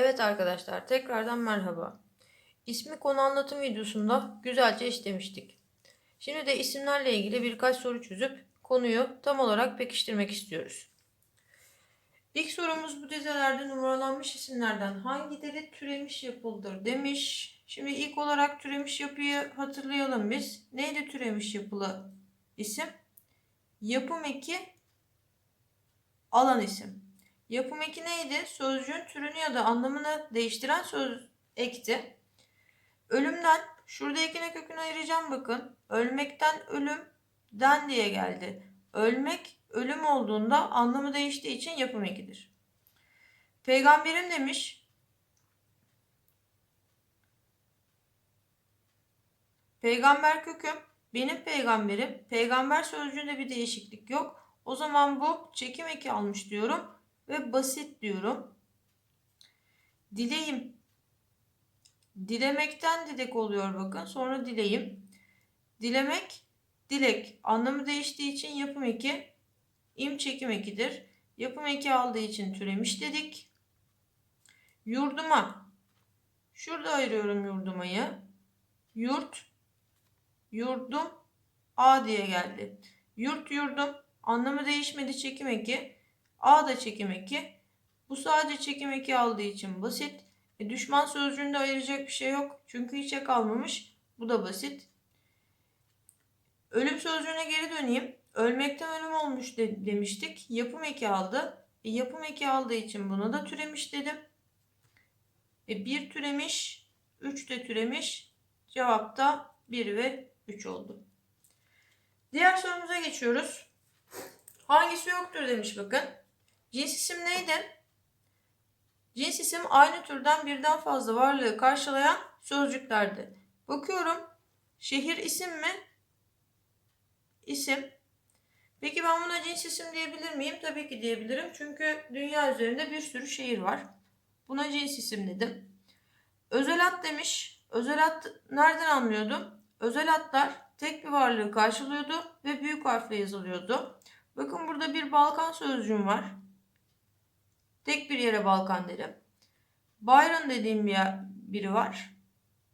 Evet arkadaşlar tekrardan merhaba. İsmi konu anlatım videosunda güzelce işlemiştik. Şimdi de isimlerle ilgili birkaç soru çözüp konuyu tam olarak pekiştirmek istiyoruz. İlk sorumuz bu dizelerde numaralanmış isimlerden hangileri türemiş yapıldır demiş. Şimdi ilk olarak türemiş yapıyı hatırlayalım biz. Neydi türemiş yapılı isim? Yapım eki alan isim. Yapım eki neydi? Sözcüğün türünü ya da anlamını değiştiren söz ekti. Ölümden, şurada ekine kökünü ayıracağım bakın. Ölmekten ölümden diye geldi. Ölmek, ölüm olduğunda anlamı değiştiği için yapım ekidir. Peygamberim demiş. Peygamber köküm, benim peygamberim. Peygamber sözcüğünde bir değişiklik yok. O zaman bu çekim eki almış diyorum ve basit diyorum. Dileyim. Dilemekten dilek oluyor bakın. Sonra dileyim. Dilemek, dilek. Anlamı değiştiği için yapım eki, im çekim ekidir. Yapım eki aldığı için türemiş dedik. Yurduma. Şurada ayırıyorum yurdumayı. Yurt, yurdum, a diye geldi. Yurt, yurdum. Anlamı değişmedi çekim eki. A da çekim eki. Bu sadece çekim eki aldığı için basit. E, düşman sözcüğünde ayıracak bir şey yok. Çünkü hiçe kalmamış. Bu da basit. Ölüm sözcüğüne geri döneyim. Ölmekten ölüm olmuş de, demiştik. Yapım eki aldı. E, yapım eki aldığı için buna da türemiş dedim. E, bir türemiş, üç de türemiş. Cevap da 1 ve 3 oldu. Diğer sorumuza geçiyoruz. Hangisi yoktur demiş bakın. Cins isim neydi? Cins isim aynı türden birden fazla varlığı karşılayan sözcüklerdi. Bakıyorum. Şehir isim mi? İsim. Peki ben buna cins isim diyebilir miyim? Tabii ki diyebilirim. Çünkü dünya üzerinde bir sürü şehir var. Buna cins isim dedim. Özel ad demiş. Özel ad nereden anlıyordum? Özel adlar tek bir varlığı karşılıyordu ve büyük harfle yazılıyordu. Bakın burada bir Balkan sözcüğüm var. Tek bir yere Balkan derim. Byron dediğim bir biri var.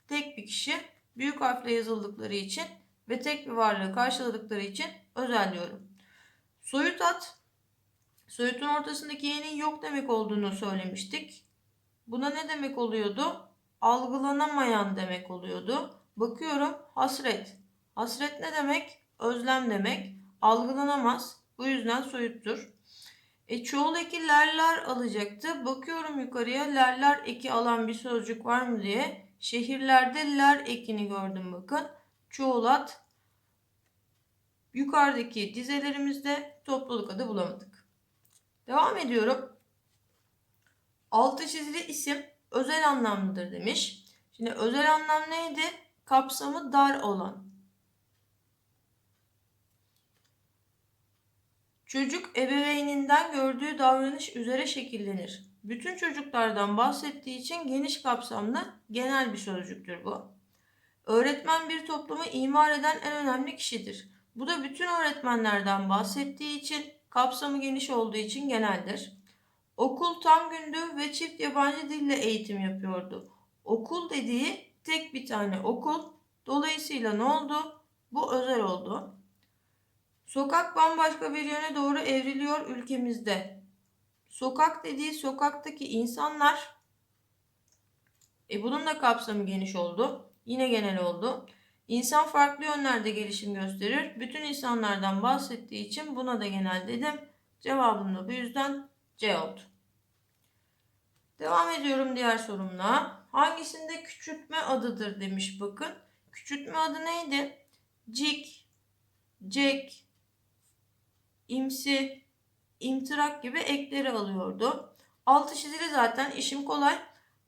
Tek bir kişi büyük harfle yazıldıkları için ve tek bir varlığı karşıladıkları için özel diyorum. Soyut at. Soyutun ortasındaki y'nin yok demek olduğunu söylemiştik. Buna ne demek oluyordu? Algılanamayan demek oluyordu. Bakıyorum hasret. Hasret ne demek? Özlem demek. Algılanamaz. Bu yüzden soyuttur. E, çoğul eki lerler alacaktı. Bakıyorum yukarıya lerler eki alan bir sözcük var mı diye. Şehirlerde ler ekini gördüm bakın. Çoğul ad. Yukarıdaki dizelerimizde topluluk adı bulamadık. Devam ediyorum. Altı çizili isim özel anlamlıdır demiş. Şimdi özel anlam neydi? Kapsamı dar olan. Çocuk ebeveyninden gördüğü davranış üzere şekillenir. Bütün çocuklardan bahsettiği için geniş kapsamlı genel bir sözcüktür bu. Öğretmen bir toplumu imar eden en önemli kişidir. Bu da bütün öğretmenlerden bahsettiği için kapsamı geniş olduğu için geneldir. Okul tam gündü ve çift yabancı dille eğitim yapıyordu. Okul dediği tek bir tane okul. Dolayısıyla ne oldu? Bu özel oldu. Sokak bambaşka bir yöne doğru evriliyor ülkemizde. Sokak dediği sokaktaki insanlar e bunun da kapsamı geniş oldu. Yine genel oldu. İnsan farklı yönlerde gelişim gösterir. Bütün insanlardan bahsettiği için buna da genel dedim. Cevabım da bu yüzden C oldu. Devam ediyorum diğer sorumla. Hangisinde küçültme adıdır demiş bakın. Küçültme adı neydi? Cik, cek, imsi, imtırak gibi ekleri alıyordu. Altı çizili zaten işim kolay.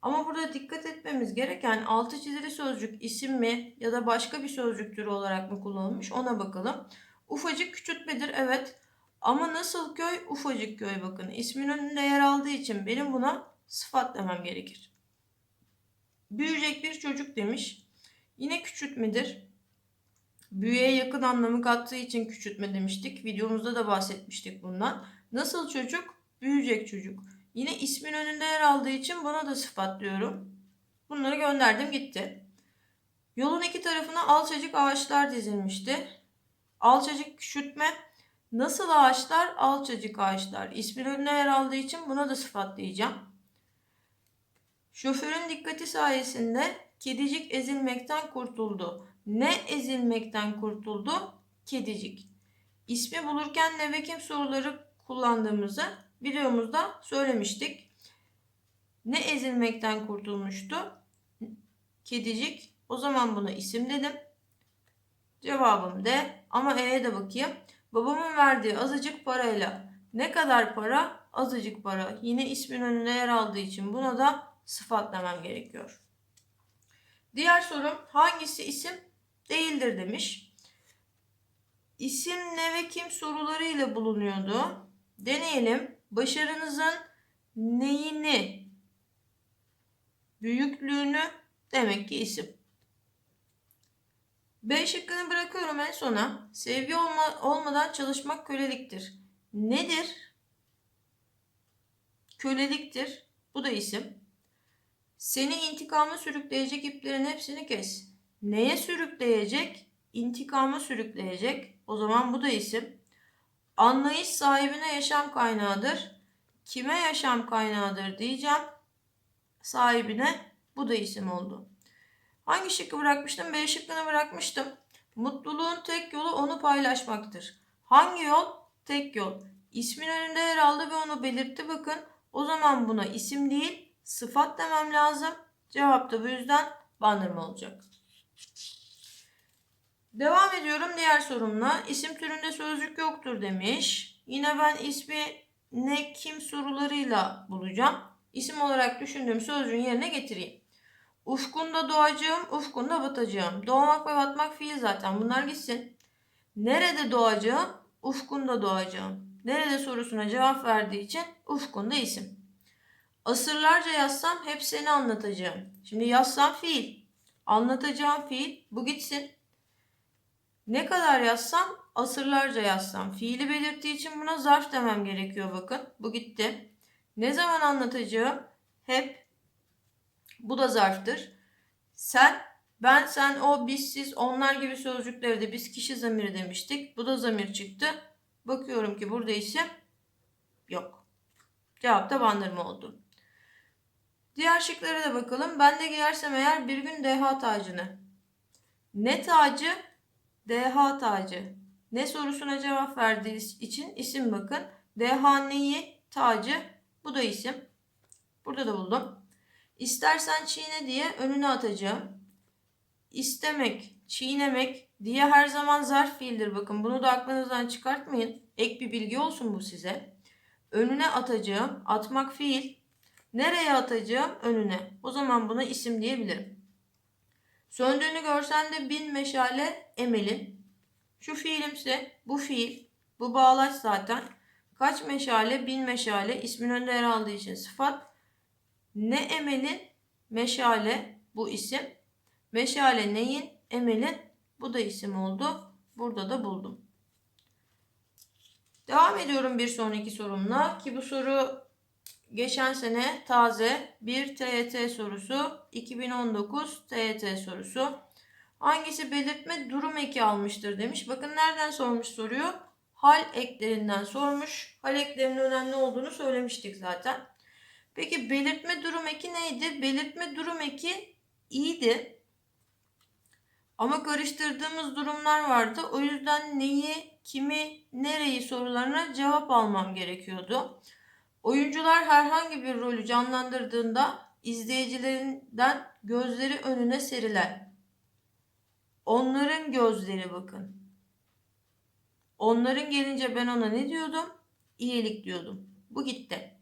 Ama burada dikkat etmemiz gereken altı çizili sözcük isim mi ya da başka bir sözcük türü olarak mı kullanılmış ona bakalım. Ufacık küçültmedir evet. Ama nasıl köy? Ufacık köy bakın. İsmin önünde yer aldığı için benim buna sıfat demem gerekir. Büyüyecek bir çocuk demiş. Yine küçültmedir. Büyüye yakın anlamı kattığı için küçültme demiştik. Videomuzda da bahsetmiştik bundan. Nasıl çocuk? Büyüyecek çocuk. Yine ismin önünde yer aldığı için buna da sıfatlıyorum. Bunları gönderdim gitti. Yolun iki tarafına alçacık ağaçlar dizilmişti. Alçacık küçültme. Nasıl ağaçlar? Alçacık ağaçlar. İsmin önüne yer aldığı için buna da sıfatlayacağım. Şoförün dikkati sayesinde kedicik ezilmekten kurtuldu. Ne ezilmekten kurtuldu? Kedicik. İsmi bulurken ne ve kim soruları kullandığımızı videomuzda söylemiştik. Ne ezilmekten kurtulmuştu? Kedicik. O zaman buna isim dedim. Cevabım D. Ama E'ye de bakayım. Babamın verdiği azıcık parayla ne kadar para? Azıcık para. Yine ismin önüne yer aldığı için buna da sıfatlamam gerekiyor. Diğer sorum hangisi isim değildir demiş. İsim ne ve kim sorularıyla bulunuyordu. Deneyelim. Başarınızın neyini, büyüklüğünü demek ki isim. B şıkkını bırakıyorum en sona. Sevgi olma, olmadan çalışmak köleliktir. Nedir? Köleliktir. Bu da isim. Seni intikama sürükleyecek iplerin hepsini kes. Neye sürükleyecek? İntikama sürükleyecek. O zaman bu da isim. Anlayış sahibine yaşam kaynağıdır. Kime yaşam kaynağıdır diyeceğim. Sahibine bu da isim oldu. Hangi şıkkı bırakmıştım? B şıkkını bırakmıştım. Mutluluğun tek yolu onu paylaşmaktır. Hangi yol? Tek yol. İsmin önünde yer aldı ve onu belirtti bakın. O zaman buna isim değil sıfat demem lazım. Cevap da bu yüzden bandırma olacak. Devam ediyorum diğer sorumla. İsim türünde sözcük yoktur demiş. Yine ben ismi ne kim sorularıyla bulacağım. İsim olarak düşündüğüm sözcüğün yerine getireyim. Ufkunda doğacağım, ufkunda batacağım. Doğmak ve batmak fiil zaten. Bunlar gitsin. Nerede doğacağım? Ufkunda doğacağım. Nerede sorusuna cevap verdiği için ufkunda isim. Asırlarca yazsam hep seni anlatacağım. Şimdi yazsam fiil. Anlatacağım fiil. Bu gitsin. Ne kadar yazsam asırlarca yazsam. Fiili belirttiği için buna zarf demem gerekiyor bakın. Bu gitti. Ne zaman anlatacağım? Hep. Bu da zarftır. Sen, ben, sen, o, biz, siz, onlar gibi sözcükleri de biz kişi zamiri demiştik. Bu da zamir çıktı. Bakıyorum ki burada isim yok. Cevap da bandırma oldu. Diğer şıklara da bakalım. Ben de giyersem eğer bir gün DH tacını. Ne tacı? DH tacı. Ne sorusuna cevap verdiği için isim bakın. DH neyi? Tacı. Bu da isim. Burada da buldum. İstersen çiğne diye önüne atacağım. İstemek, çiğnemek diye her zaman zarf fiildir. Bakın bunu da aklınızdan çıkartmayın. Ek bir bilgi olsun bu size. Önüne atacağım. Atmak fiil. Nereye atacağım? Önüne. O zaman buna isim diyebilirim. Söndüğünü görsen de bin meşale emelin. Şu fiilimse bu fiil. Bu bağlaç zaten. Kaç meşale? Bin meşale. İsmin önünde yer aldığı için sıfat. Ne emelin? Meşale. Bu isim. Meşale neyin? Emelin. Bu da isim oldu. Burada da buldum. Devam ediyorum bir sonraki sorumla. Ki bu soru geçen sene taze bir TYT sorusu. 2019 TYT sorusu. Hangisi belirtme durum eki almıştır demiş. Bakın nereden sormuş soruyor. Hal eklerinden sormuş. Hal eklerinin önemli olduğunu söylemiştik zaten. Peki belirtme durum eki neydi? Belirtme durum eki iyiydi. Ama karıştırdığımız durumlar vardı. O yüzden neyi, kimi, nereyi sorularına cevap almam gerekiyordu. Oyuncular herhangi bir rolü canlandırdığında izleyicilerinden gözleri önüne serilen. Onların gözleri bakın. Onların gelince ben ona ne diyordum? İyilik diyordum. Bu gitti.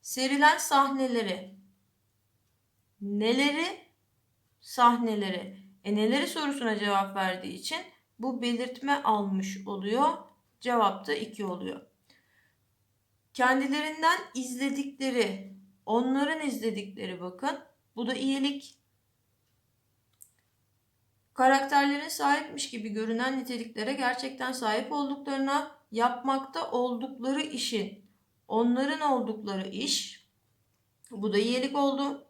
Serilen sahneleri. Neleri? Sahneleri. E neleri sorusuna cevap verdiği için bu belirtme almış oluyor. Cevap da 2 oluyor. Kendilerinden izledikleri, onların izledikleri bakın. Bu da iyilik. Karakterlerin sahipmiş gibi görünen niteliklere gerçekten sahip olduklarına, yapmakta oldukları işin, onların oldukları iş, Bu da iyilik oldu.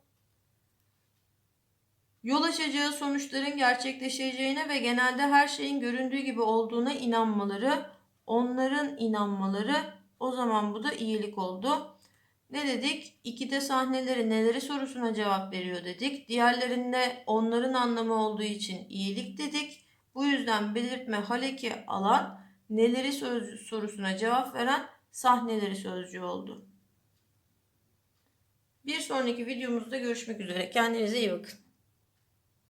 Yol açacağı sonuçların gerçekleşeceğine ve genelde her şeyin göründüğü gibi olduğuna inanmaları, onların inanmaları o zaman bu da iyilik oldu. Ne dedik? İkide sahneleri neleri sorusuna cevap veriyor dedik. Diğerlerinde onların anlamı olduğu için iyilik dedik. Bu yüzden belirtme haleki alan neleri söz sorusuna cevap veren sahneleri sözcüğü oldu. Bir sonraki videomuzda görüşmek üzere. Kendinize iyi bakın.